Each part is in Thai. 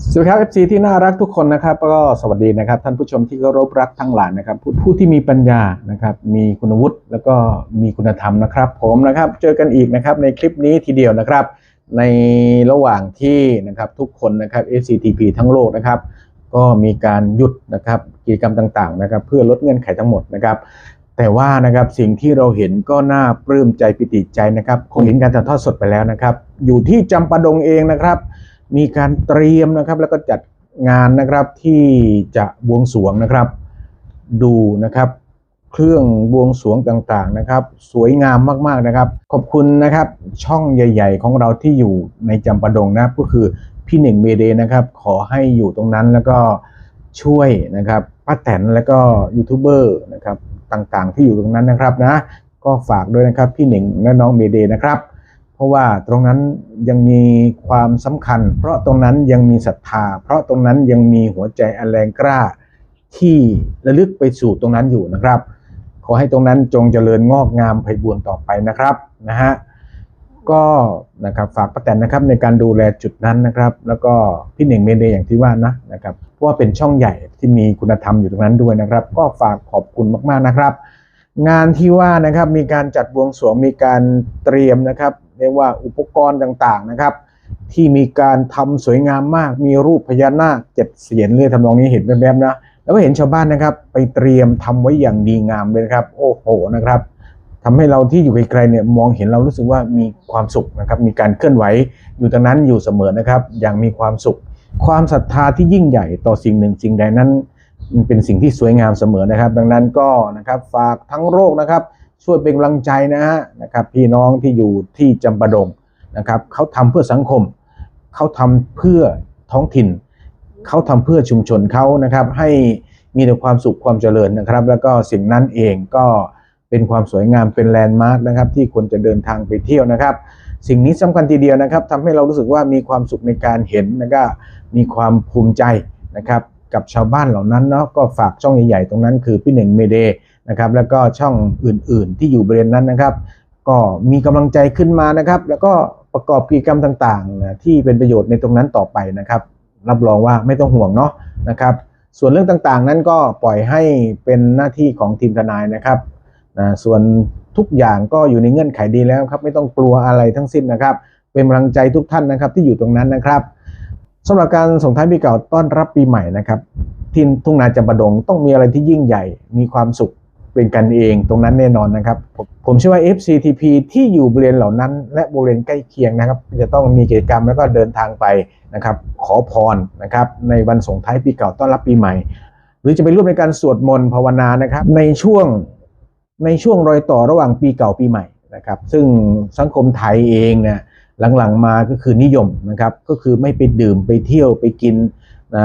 สวัสดีครับ FC ที่น่ารักทุกคนนะครับ ก็สวัสดีนะครับ ท่านผู้ชมที่เคารพรักทั้งหลายนะครับผู้ผู้ที่มีปัญญานะครับ มีคุณวุฒิแล้วก็มีคุณธรรมนะครับ ผมนะครับเจอกันอีกนะครับในคลิปนี้ทีเดียวนะครับ ในระหว่างที่นะครับทุกคนนะครับ FCTP ทั้งโลกนะครับ ก็มีการหยุดนะครับกิจกรรมต่างๆนะครับ เพื่อลดเงื่อนไขทั้งหมดนะครับ แต่ว่านะครับสิ่งที่เราเห็นก็น่าปลื้มใจปิติใจนะครับคงเห็นการถ่ายทอดสดไปแล้วนะครับ อยู่ที่จำปาดงเองนะครับ มีการเตรียมนะครับแล้วก็จัดงานนะครับที่จะบวงสรวงนะครับ ดูนะครับเครื่องบวงสรวงต่างๆนะครับ สวยงามมากๆนะครับ ขอบคุณนะครับช่องใหญ่ ๆ ของเราที่อยู่ในจำปาดงนะก็คือพี่หนึ่งเมเดนะครับ ขอให้อยู่ตรงนั้นแล้วก็ช่วยนะครับป้าแตนแล้วก็ยูทูบเบอร์นะครับต่างๆ ที่อยู่ตรงนั้นนะครับนะก็ฝากด้วยนะครับพี่หนึ่งและน้องเมเดนะครับ เพราะว่าตรงนั้นยังมีความสำคัญ เพราะตรงนั้นยังมีศรัทธา เพราะตรงนั้นยังมีหัวใจอันแรงกล้า ที่ระลึกไปสู่ตรงนั้นอยู่นะครับ ขอให้ตรงนั้นจงเจริญงอกงามไพบูรย์ต่อไปนะครับนะฮะก็นะครับฝากป้าแตนนะครับในการดูแลจุดนั้นนะครับ แล้วก็พี่หนึ่งเมเดย์อย่างที่ว่านะนะครับเพราะว่าเป็นช่องใหญ่ที่มีคุณธรรมอยู่ตรงนั้นด้วยนะครับ ก็ฝากขอบคุณมากๆนะครับ งานที่ว่านะครับมีการจัดบวงสรวงมีการเตรียมนะครับ เรียกว่าอุปกรณ์ต่างๆนะครับ ที่มีการทำสวยงามมาก มีรูปพญานาคเจ็ดเสียนเลยทำนองนี้เห็นแวบๆนะ แล้วก็เห็นชาวบ้านนะครับ ไปเตรียมทำไว้อย่างดีงามเลยครับ โอ้โหนะครับทำให้เราที่อยู่ไกลๆเนี่ยมองเห็นเรารู้สึกว่ามีความสุขนะครับ มีการเคลื่อนไหวอยู่ตรงนั้นอยู่เสมอนะครับ อย่างมีความสุข ความศรัทธาที่ยิ่งใหญ่ต่อสิ่งหนึ่งสิ่งใดนั้นมันเป็นสิ่งที่สวยงามเสมอนะครับ ดังนั้นก็นะครับฝากทั้งโลกนะครับ ช่วยเป็นกำลังใจนะฮะนะครับพี่น้องที่อยู่ที่จำปาดงนะครับเขาทำเพื่อสังคม เขาทำเพื่อท้องถิ่น เขาทำเพื่อชุมชนเขานะครับ ให้มีแต่ความสุขความเจริญนะครับ แล้วก็สิ่งนั้นเองก็เป็นความสวยงามเป็นแลนด์มาร์กนะครับที่ควรจะเดินทางไปเที่ยวนะครับ สิ่งนี้สำคัญทีเดียวนะครับทำให้เรารู้สึกว่ามีความสุขในการเห็นแล้วก็มีความภูมิใจนะครับกับชาวบ้านเหล่านั้นเนาะก็ฝากช่องใหญ่ๆ ตรงนั้นคือพี่หนึ่งเมเด นะครับแล้วก็ช่องอื่นๆ ที่อยู่บริเวณนั้นนะครับ ก็มีกำลังใจขึ้นมานะครับ แล้วก็ประกอบกิจกรรมต่างๆนะที่เป็นประโยชน์ในตรงนั้นต่อไปนะครับ รับรองว่าไม่ต้องห่วงเนาะนะครับ ส่วนเรื่องต่างๆนั้นก็ปล่อยให้เป็นหน้าที่ของทีมทนายนะครับนะส่วนทุกอย่างก็อยู่ในเงื่อนไขดีแล้วครับ ไม่ต้องกลัวอะไรทั้งสิ้นนะครับ เป็นกำลังใจทุกท่านนะครับที่อยู่ตรงนั้นนะครับสำหรับการส่งท้ายปีเก่าต้อนรับปีใหม่นะครับ ที่ทุ่งนาจำปาดงต้องมีอะไรที่ยิ่งใหญ่มีความสุข เป็นกันเองตรงนั้นแน่นอนนะครับผมผมเชื่อว่า FCTP ที่อยู่บริเวณเหล่านั้น และบริเวณใกล้เคียงนะครับ จะต้องมีกิจกรรมแล้วก็เดินทางไปนะครับ ขอพรนะครับ ในวันส่งท้ายปีเก่าต้อนรับปีใหม่ หรือจะไปร่วมในการสวดมนต์ภาวนานะครับ ในช่วงในช่วงรอยต่อระหว่างปีเก่าปีใหม่นะครับ ซึ่งสังคมไทยเองเนี่ยหลังๆมาก็คือนิยมนะครับ ก็คือไม่ไปดื่มไปเที่ยวไปกินนะ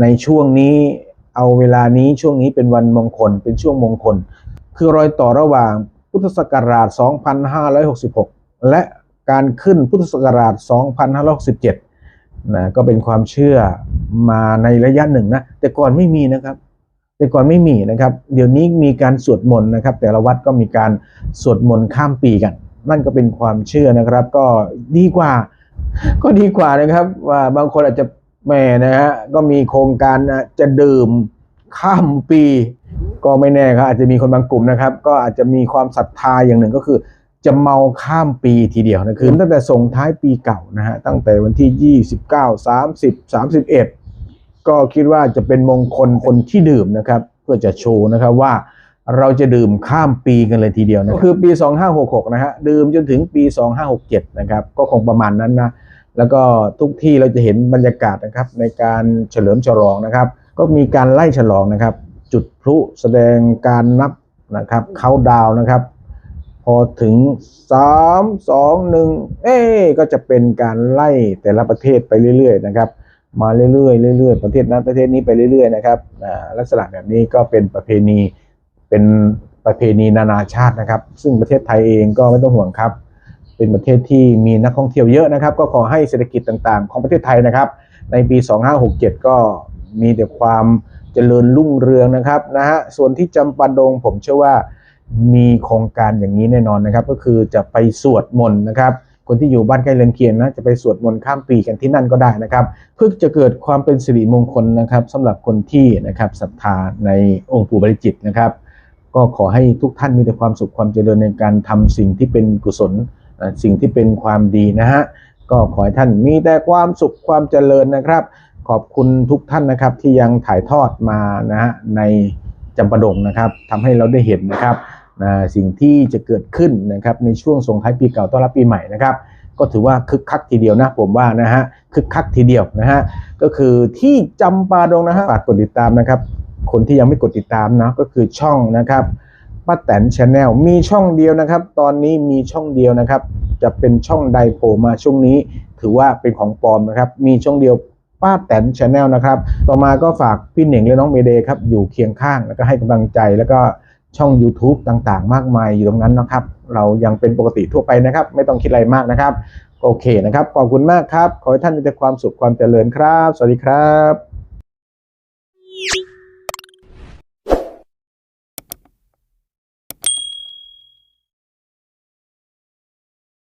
ในช่วงนี้ เอาเวลานี้ช่วงนี้เป็นวันมงคลเป็นช่วงมงคล คือรอยต่อระหว่างพุทธศักราช 2566 และการขึ้นพุทธศักราช 2567 นะก็เป็นความเชื่อมาในระยะหนึ่งนะแต่ก่อนไม่มีนะครับ แต่ก่อนไม่มีนะครับ เดี๋ยวนี้มีการสวดมนต์นะครับ แต่ละวัดก็มีการสวดมนต์ข้ามปีกัน นั่นก็เป็นความเชื่อนะครับ ก็ดีกว่าก็ดีกว่านะครับว่าบางคนอาจจะ แหมนะฮะก็มีโครงการนะจะดื่มข้ามปี ก็ไม่แน่ครับอาจจะมีคนบางกลุ่มนะครับ ก็อาจจะมีความศรัทธาอย่างหนึ่งก็คือ จะเมาข้ามปีทีเดียวนะคือตั้งแต่ส่งท้ายปีเก่านะฮะตั้งแต่วันที่ 29 30 31 ก็คิดว่าจะเป็นมงคลคนที่ดื่มนะครับ เพื่อจะโชว์นะครับว่าเราจะดื่มข้ามปีกันเลยทีเดียวนะคือปี 2566 นะฮะดื่มจนถึงปี 2567 นะครับ ก็คงประมาณนั้นนะ แล้วก็ทุกที่เราจะเห็นบรรยากาศนะครับในการเฉลิมฉลองนะครับ ก็มีการไล่ฉลองนะครับ จุดพลุแสดงการนับนะครับเขาดาวนะครับ พอถึง 3 2 1 เอ๊ก็จะเป็นการไล่แต่ละประเทศไปเรื่อยๆนะครับมาเรื่อยๆเรื่อยๆประเทศนั้นประเทศนี้ไปเรื่อยๆนะครับอ่าลักษณะแบบนี้ก็เป็นประเพณีเป็นประเพณีนานาชาตินะครับ ซึ่งประเทศไทยเองก็ไม่ต้องห่วงครับ เป็นประเทศที่มีนักท่องเที่ยวเยอะนะครับ ก็ขอให้เศรษฐกิจต่างๆ ของประเทศไทยนะครับ ในปี 2567 ก็มีแต่ความเจริญรุ่งเรืองนะครับนะฮะส่วนที่จำปาดงผมเชื่อว่ามีโครงการอย่างนี้แน่นอนนะครับ ก็คือจะไปสวดมนต์นะครับ คนที่อยู่บ้านใกล้เรือนเคียงนะจะไปสวดมนต์ข้ามปีกันที่นั่นก็ได้นะครับ เพื่อจะเกิดความเป็นสิริมงคลนะครับสำหรับคนที่นะครับศรัทธาในองค์ปู่บริจิตนะครับ ก็ขอให้ทุกท่านมีแต่ความสุขความเจริญในการทำสิ่งที่เป็นกุศล สิ่งที่เป็นความดีนะฮะก็ขอให้ท่านมีแต่ความสุขความเจริญนะครับ ขอบคุณทุกท่านนะครับที่ยังถ่ายทอดมานะฮะในจำปาดงนะครับทำให้เราได้เห็นนะครับนะสิ่งที่จะเกิดขึ้นนะครับในช่วงส่งท้ายปีเก่าต้อนรับปีใหม่นะครับ ก็ถือว่าคึกคักทีเดียวนะผมว่านะฮะคึกคักทีเดียวนะฮะก็คือที่จำปาดงนะฮะฝากกดติดตามนะครับ คนที่ยังไม่กดติดตามนะก็คือช่องนะครับ ป้าแตนชาแนลมีช่องเดียวนะครับ ตอนนี้มีช่องเดียวนะครับ จะเป็นช่องใดโผล่มาช่วงนี้ ถือว่าเป็นของปลอมนะครับ มีช่องเดียวป้าแตนชาแนลนะครับ ต่อมาก็ฝากพี่เหน่งและน้องเมเดย์ครับ อยู่เคียงข้างแล้วก็ให้กำลังใจแล้วก็ช่อง YouTube ต่างๆ มากมายอยู่ตรงนั้นนะครับ เรายังเป็นปกติทั่วไปนะครับ ไม่ต้องคิดอะไรมากนะครับ โอเคนะครับ ขอบคุณมากครับ ขอให้ท่านมีแต่ความสุขความเจริญครับ สวัสดีครับ